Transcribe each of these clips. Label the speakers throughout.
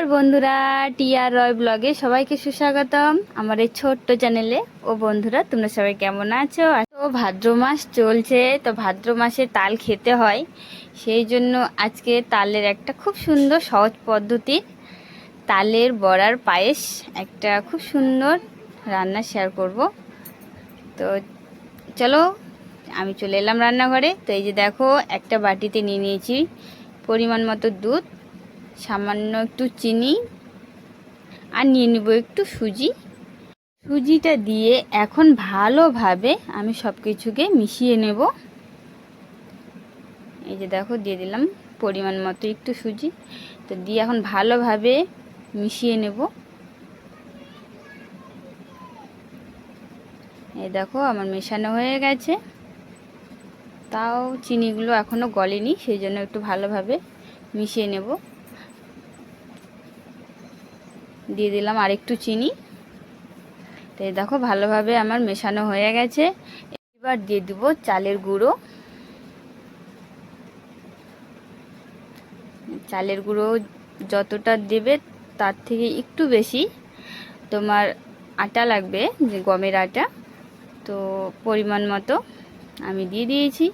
Speaker 1: নমস্কার বন্ধুরা, টিআর রয় ব্লগে সবাইকে সুস্বাগতম আমার এই ছোট্ট চ্যানেলে। ও বন্ধুরা, তোমরা সবাই কেমন আছো? তো ভাদ্র মাস চলছে, তো ভাদ্র মাসে তাল খেতে হয়। সেই জন্য আজকে তালের একটা খুব সুন্দর সহজ পদ্ধতি। তালের বড়ার পায়েস একটা খুব সুন্দর রান্না শেয়ার করব। তো চলো, আমি চলে এলাম রান্নাঘরে। তো এই যে দেখো, একটা বাটিতে নিয়ে নিয়েছি পরিমাণ মতো দুধ। সামান্য একটু চিনি আর নিয়ে নেব একটু সুজি। সুজিটা দিয়ে এখন ভালোভাবে আমি সব কিছুকে মিশিয়ে নেব। এই যে দেখো, দিয়ে দিলাম পরিমাণ মতো একটু সুজি। তো দিয়ে এখন ভালোভাবে মিশিয়ে নেব। এই দেখো, আমার মেশানো হয়ে গেছে। তাও চিনিগুলো এখনও গলেনি, সেই জন্য একটু ভালোভাবে মিশিয়ে নেব। দিয়ে দিলাম আরেকটু চিনি। তো দেখো ভালোভাবে আমার মেশানো হয়ে গেছে। এবার দিয়ে দেবো চালের গুঁড়ো। চালের গুঁড়ো যতটা দেবে তার থেকে একটু বেশি তোমার আটা লাগবে, যে গমের আটা। তো পরিমাণ মতো আমি দিয়ে দিয়েছি।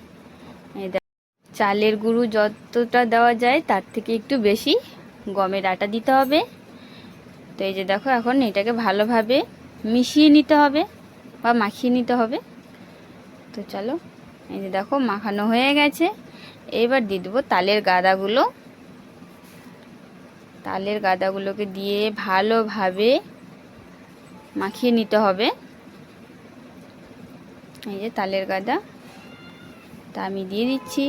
Speaker 1: চালের গুঁড়ো যতটা দেওয়া যায় তার থেকে একটু বেশি গমের আটা দিতে হবে। তো এই যে দেখো এখন এটাকে ভালোভাবে মিশিয়ে নিতে হবে বা মাখিয়ে নিতে হবে। তো চলো, এই যে দেখো মাখানো হয়ে গেছে। এবার দিয়ে দেবো তালের গাদাগুলো। তালের গাদাগুলোকে দিয়ে ভালোভাবে মাখিয়ে নিতে হবে। এই যে তালের গাদা, তা আমি দিয়ে দিচ্ছি।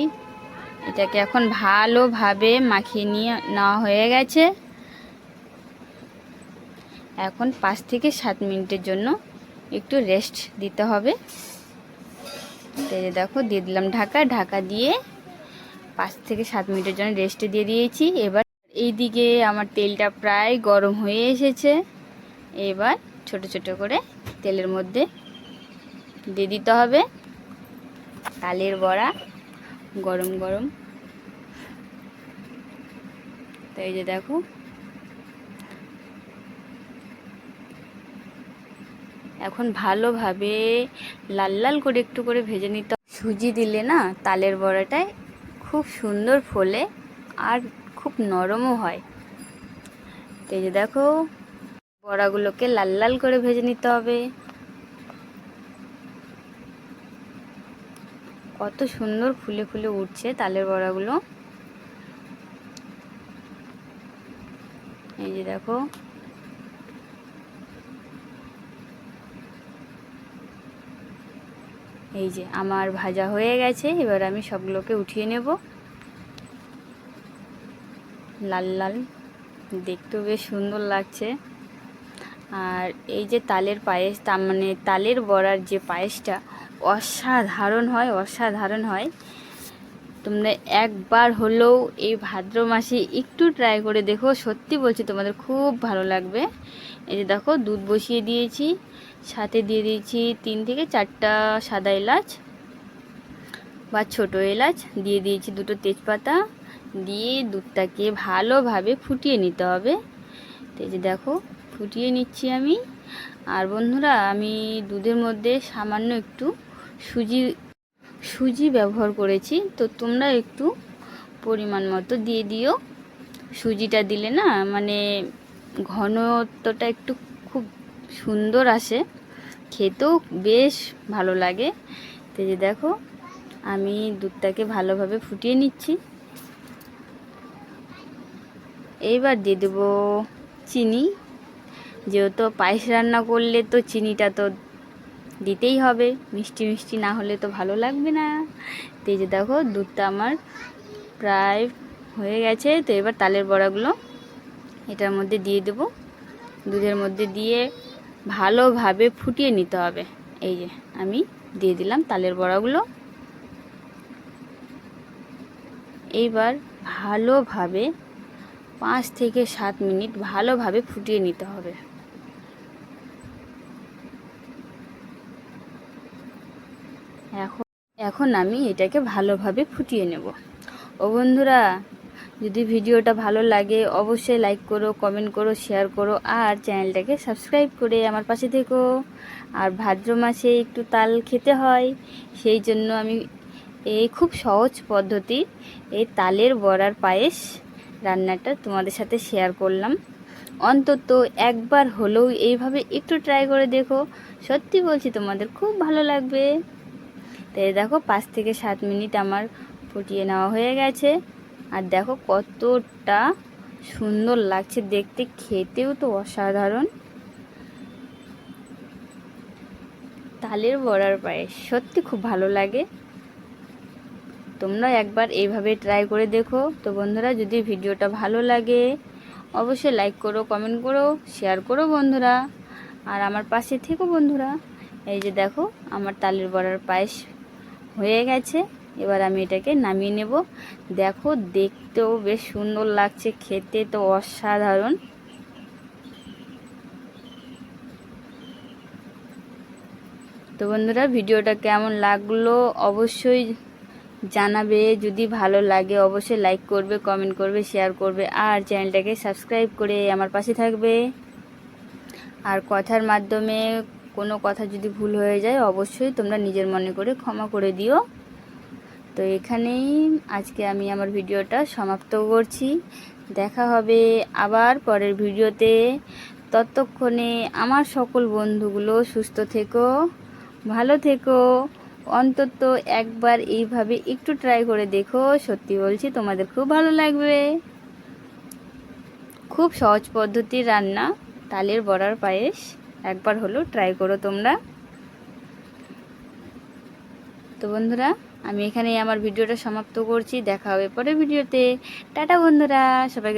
Speaker 1: এটাকে এখন ভালোভাবে মাখিয়ে নিয়ে নেওয়া হয়ে গেছে। এখন পাঁচ থেকে সাত মিনিটের জন্য একটু রেস্ট দিতে হবে। দেখো, দিয়ে দিলাম ঢাকা। ঢাকা দিয়ে পাঁচ থেকে সাত মিনিটের জন্য রেস্টে দিয়ে দিয়েছি। এবার এই দিকে আমার তেলটা প্রায় গরম হয়ে এসেছে। এবার ছোট ছোট করে তেলের মধ্যে দিয়ে দিতে হবে। তালের বড়া গরম গরম। তো এই যে দেখো এখন ভালোভাবে লাল লাল করে একটু করে ভেজে নিতে সুজি দিলে না তালের বড়াটায় খুব সুন্দর ফোলে আর খুব নরমও হয়। তো যে দেখো, বড়াগুলোকে লাল লাল করে ভেজে নিতে হবে। কত সুন্দর ফুলে ফুলে উঠছে তালের বড়াগুলো। এই যে দেখো এই যে আমার ভাজা হয়ে গেছে, এবার আমি সবগুলোকে উঠিয়ে নেব। লাল লাল, দেখতেও বেশ সুন্দর লাগছে। আর এই যে তালের পায়েস, তার মানে তালের বড়ার যে পায়েসটা অসাধারণ হয় অসাধারণ হয়। তোমরা একবার হলেও এই ভাদ্র মাসে একটু ট্রাই করে দেখো। সত্যি বলছি, তোমাদের খুব ভালো লাগবে। এই যে দেখো, দুধ বসিয়ে দিয়েছি, সাথে দিয়ে দিয়েছি তিন থেকে চারটা সাদা এলাচ বা ছোট এলাচ। দিয়ে দিয়েছি দুটো তেজপাতা। দিয়ে দুধটাকে ভালোভাবে ফুটিয়ে নিতে হবে। তো এই যে দেখো, ফুটিয়ে নিচ্ছি আমি। আর বন্ধুরা, আমি দুধের মধ্যে সামান্য একটু সুজি সুজি ব্যবহার করেছি। তো তোমরা একটু পরিমাণ মতো দিয়ে দিও। সুজিটা দিলে না মানে ঘনত্বটা একটু খুব সুন্দর আসে। খেতেও বেশ ভালো লাগে। তো যে দেখো, আমি দুধটাকে ভালোভাবে ফুটিয়ে নিচ্ছি। এইবার দিয়ে দেবো চিনি। যেহেতু পায়েস রান্না করলে তো চিনিটা তো দিতেই হবে। মিষ্টি মিষ্টি না হলে তো ভালো লাগবে না। তো যে দেখো, দুধটা আমার প্রায় হয়ে গেছে। তো এবার তালের বড়াগুলো এটার মধ্যে দিয়ে দেব। দুধের মধ্যে দিয়ে ভালোভাবে ফুটিয়ে নিতে হবে। এই যে আমি দিয়ে দিলাম তালের বড়াগুলো। এইবার ভালোভাবে পাঁচ থেকে সাত মিনিট ভালোভাবে ফুটিয়ে নিতে হবে। এখন এখন আমি এটাকে ভালোভাবে ফুটিয়ে নেব। ও বন্ধুরা, যদি ভিডিওটা ভালো লাগে, অবশ্যই লাইক করো কমেন্ট করো শেয়ার করো, আর চ্যানেলটাকে সাবস্ক্রাইব করে আমার পাশে থেকো। আর ভাদ্র মাসে একটু তাল খেতে হয়, সেই জন্য আমি এই খুব সহজ পদ্ধতি, এই তালের বড়ার পায়েস রান্নাটা তোমাদের সাথে শেয়ার করলাম। অন্তত একবার হলেও এইভাবে একটু ট্রাই করে দেখো। সত্যি বলছি, তোমাদের খুব ভালো লাগবে। তো দেখো পাঁচ থেকে সাত মিনিট আমার ফুটিয়ে নেওয়া হয়ে গেছে। আর দেখো কতটা সুন্দর লাগছে দেখতে, খেতেও তো অসাধারণ। তালের বড়ার পায়েস, সত্যি খুব ভালো লাগে। তোমরা একবার এইভাবে ট্রাই করে দেখো। তো বন্ধুরা, যদি ভিডিওটা ভালো লাগে, অবশ্যই লাইক করো কমেন্ট করো শেয়ার করো বন্ধুরা। আর আমার পাশে থেকো বন্ধুরা। এই যে দেখো, আমার তালের বড়ার পায়েস হয়ে গেছে। এবার আমি এটাকে নামিয়ে নেব। দেখো, দেখতেও বেশ সুন্দর লাগছে, খেতে তো অসাধারণ। তো বন্ধুরা, ভিডিওটা কেমন লাগল অবশ্যই জানাবে। যদি ভালো লাগে, অবশ্যই লাইক করবে, কমেন্ট করবে, শেয়ার করবে, আর চ্যানেলটাকে সাবস্ক্রাইব করে আমার পাশে থাকবে। আর কথার মাধ্যমে কোনো কথা যদি ভুল হয়ে যায়, অবশ্যই তোমরা নিজের মনে করে ক্ষমা করে দিও। তো এখানেই আজকে আমি আমার ভিডিওটা সমাপ্ত করছি। দেখা হবে আবার পরের ভিডিওতে। ততক্ষণে আমার সকল বন্ধুগুলো সুস্থ থেকো, ভালো থেকো। অন্তত একবার এইভাবে একটু ট্রাই করে দেখো। সত্যি বলছি, তোমাদের খুব ভালো লাগবে। খুব সহজ পদ্ধতির রান্না, তালের বড়ার পায়েস। একবার হলো ট্রাই করো তোমরা। তো বন্ধুরা, আমি এখানেই আমার ভিডিওটা সমাপ্ত করছি। দেখা হবে পরের ভিডিওতে। টাটা বন্ধুরা, সবাইকে